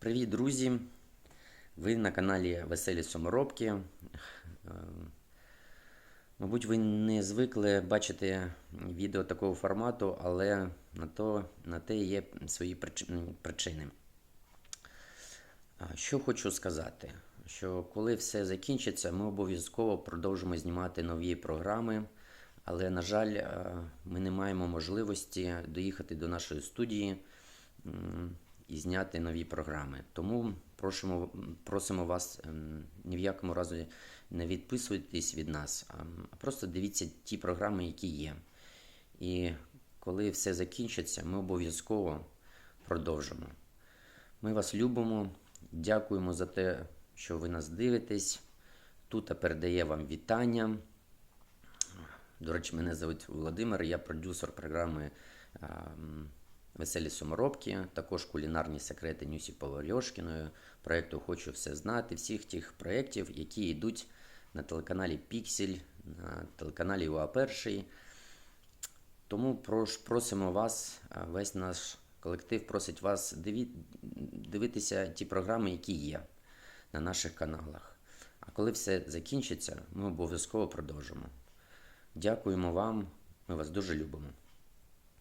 Привіт, друзі! Ви на каналі Веселі Саморобки. Е, Мабуть, ви не звикли бачити відео такого формату, але на, то, на те є свої причини. Що хочу сказати, що коли все закінчиться, ми обов'язково продовжимо знімати нові програми, але, на жаль, е, ми не маємо можливості доїхати до нашої студії і зняти нові програми. Тому просимо, просимо вас ем, ні в якому разі не відписуйтесь від нас, а просто дивіться ті програми, які є. І коли все закінчиться, ми обов'язково продовжимо. Ми вас любимо, дякуємо за те, що ви нас дивитесь. Тута передає вам вітання. До речі, мене звуть Володимир, я продюсер програми а, м, Веселі Суморобки, також кулінарні секрети Нюсі Повальошкіною, проєкту Хочу все знати, всіх тих проєктів, які йдуть на телеканалі Піксель, на телеканалі УА1. Тому просимо вас, весь наш колектив просить вас дивитися ті програми, які є на наших каналах. А коли все закінчиться, ми обов'язково продовжимо. Дякуємо вам, ми вас дуже любимо.